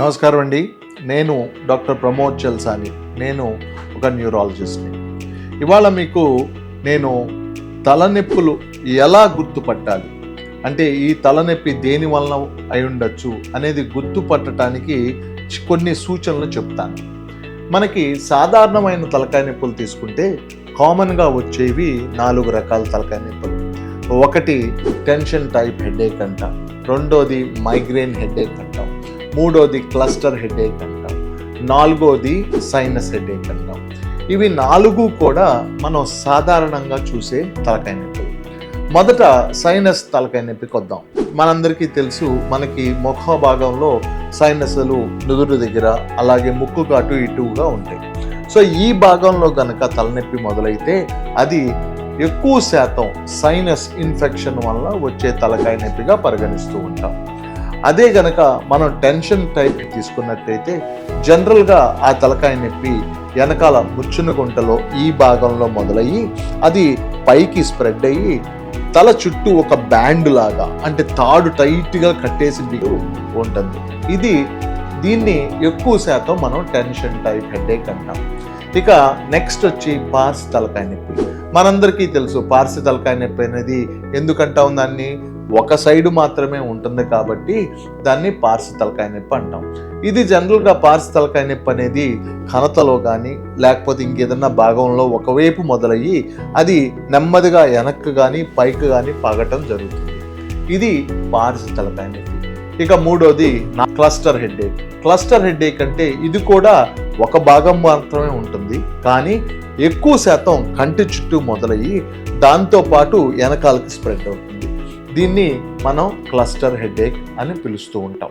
నమస్కారం అండి. నేను డాక్టర్ ప్రమోద్ చల్సాని. నేను ఒక న్యూరాలజిస్ట్ని ఇవాళ మీకు నేను తలనొప్పులు ఎలా గుర్తుపట్టాలి? అంటే ఈ తలనొప్పి దేని వలన అయి ఉండొచ్చు అనేది గుర్తుపట్టడానికి కొన్ని సూచనలు చెప్తాను. మనకి సాధారణమైన తలకాయ నొప్పులు తీసుకుంటే కామన్గా వచ్చేవి నాలుగు రకాల తలకాయ నొప్పులు. ఒకటి టెన్షన్ టైప్ హెడేక్ అంటాం. రెండోది మైగ్రేన్ హెడేక్ అంటాం. మూడోది క్లస్టర్ హెడేక్ అంటాం. నాలుగోది సైనస్ హెడేక్ అంటాం. ఇవి నాలుగు కూడా మనం సాధారణంగా చూసే తలకాయ నొప్పి. మొదట సైనస్ తలకాయ నొప్పికి వద్దాం మనందరికీ తెలుసు మనకి ముఖ భాగంలో సైనస్లు నుదురు దగ్గర అలాగే ముక్కుకు అటు ఇటుగా ఉంటాయి. సో ఈ భాగంలో కనుక తలనొప్పి మొదలైతే అది ఎక్కువ శాతం సైనస్ ఇన్ఫెక్షన్ వల్ల వచ్చే తలకాయ నొప్పిగా పరిగణిస్తూ ఉంటాం. అదే గనక మనం టెన్షన్ టైప్ తీసుకున్నట్టయితే జనరల్గా ఆ తలకాయ నొప్పి వెనకాల ముచ్చున గుంటలో ఈ భాగంలో మొదలయ్యి అది పైకి స్ప్రెడ్ అయ్యి తల చుట్టూ ఒక బ్యాండ్ లాగా అంటే తాడు టైట్గా కట్టేసి బిగు ఉంటుంది. ఇది దీన్ని ఎక్కువ శాతం మనం టెన్షన్ టైప్ హెడేక్ అంటాం. ఇక నెక్స్ట్ వచ్చి పార్స్ తలకాయ నొప్పి. మనందరికీ తెలుసు పార్సి తలకాయ నొప్పి అనేది ఎందుకంటాం దాన్ని? ఒక సైడు మాత్రమే ఉంటుంది కాబట్టి దాన్ని పార్సి తలకాయ నొప్పి అంటాం. ఇది జనరల్గా పార్సి తలకాయ నొప్పి అనేది కణతలో కానీ లేకపోతే ఇంకేదన్నా భాగంలో ఒకవైపు మొదలయ్యి అది నెమ్మదిగా వెనక్కి కానీ పైకి కానీ పగటం జరుగుతుంది. ఇది పార్సి తలకాయ నొప్పి. ఇక మూడోది నా క్లస్టర్ హెడ్ఏక్ క్లస్టర్ హెడ్ఏక్ అంటే ఇది కూడా ఒక భాగం మాత్రమే ఉంటుంది. కానీ ఎక్కువ శాతం కంటి చుట్టూ మొదలయ్యి దాంతోపాటు వెనకాలకి స్ప్రెడ్ అవుతుంది. దీన్ని మనం క్లస్టర్ హెడేక్ అని పిలుస్తూ ఉంటాం.